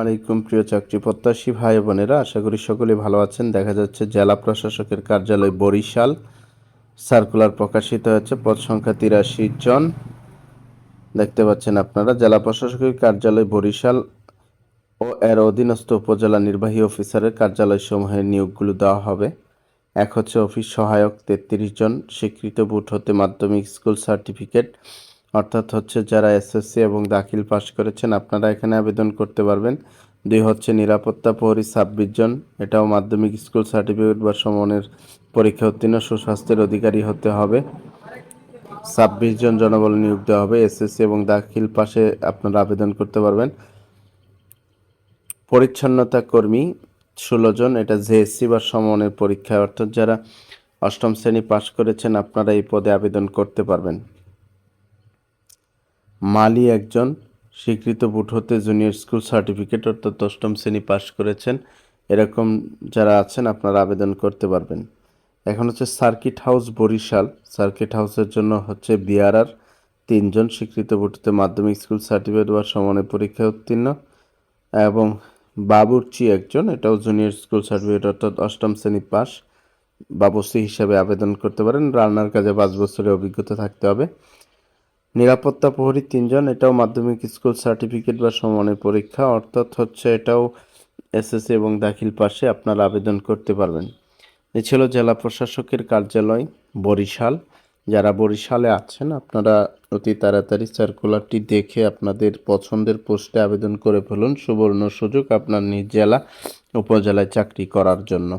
আলাইকুম প্রিয় চাকরি প্রত্যাশী ভাই বোনেরা। আশা করি সকলে ভালো আছেন। দেখা যাচ্ছে জেলা প্রশাসকের কার্যালয় বরিশাল। সার্কুলার প্রকাশিত হয়েছে। পদ সংখ্যা তিরাশি জন। দেখতে পাচ্ছেন আপনারা, জেলা প্রশাসকের কার্যালয় বরিশাল ও এর অধীনস্থ উপজেলা নির্বাহী অফিসারের কার্যালয় সমূহের নিয়োগগুলো দেওয়া হবে। এক হচ্ছে অফিস সহায়ক তেত্রিশ জন। স্বীকৃত বুট হতে মাধ্যমিক স্কুল সার্টিফিকেট অর্থাৎ হচ্ছে যারা এসএসসি এবং দাখিল পাশ করেছেন, আপনারা এখানে আবেদন করতে পারবেন। দুই হচ্ছে নিরাপত্তা প্রহরী ছাব্বিশ জন, এটাও মাধ্যমিক স্কুল সার্টিফিকেট বা সমানের পরীক্ষা উত্তীর্ণ, সুস্বাস্থ্যের অধিকারী হতে হবে। ছাব্বিশ জন জনবল নিয়োগ দেওয়া হবে এসএসসি এবং দাখিল পাশে আপনারা আবেদন করতে পারবেন। পরিচ্ছন্নতা কর্মী ষোলো জন, এটা জেএসসি বা সমনের পরীক্ষা অর্থাৎ যারা অষ্টম শ্রেণি পাশ করেছেন, আপনারা এই পদে আবেদন করতে পারবেন। মালি একজন স্বীকৃত বুট হতে জুনিয়র স্কুল সার্টিফিকেট অর্থাৎ অষ্টম শ্রেণি পাশ করেছেন। এরকম যারা আছেন, আপনারা আবেদন করতে পারবেন। এখন হচ্ছে সার্কিট হাউস বরিশাল। সার্কিট হাউসের জন্য হচ্ছে বিআরআর তিনজন স্বীকৃত বুটতে মাধ্যমিক স্কুল সার্টিফিকেট বা সমানের পরীক্ষায় উত্তীর্ণ। এবং বাবুর্চি একজন, এটাও জুনিয়র স্কুল সার্টিফিকেট অর্থাৎ অষ্টম শ্রেণি পাস বাবুর্চি হিসাবে আবেদন করতে পারেন। রান্নার কাজে পাঁচ বছরের অভিজ্ঞতা থাকতে হবে। নিরাপত্তা প্রহরী তিনজন, এটাও মাধ্যমিক স্কুল সার্টিফিকেট বা সমানের পরীক্ষা, অর্থাৎ হচ্ছে এটাও এসএসসি এবং দাখিল পাশে আপনারা আবেদন করতে পারবেন। এ ছিল জেলা প্রশাসকের কার্যালয়, বরিশাল। যারা বরিশালে আছেন, আপনারা অতি তাড়াতাড়ি সার্কুলারটি দেখে আপনাদের পছন্দের পোস্টে আবেদন করে ফেলুন। সুবর্ণ সুযোগ আপনার নিজ জেলা, উপজেলায় চাকরি করার জন্য।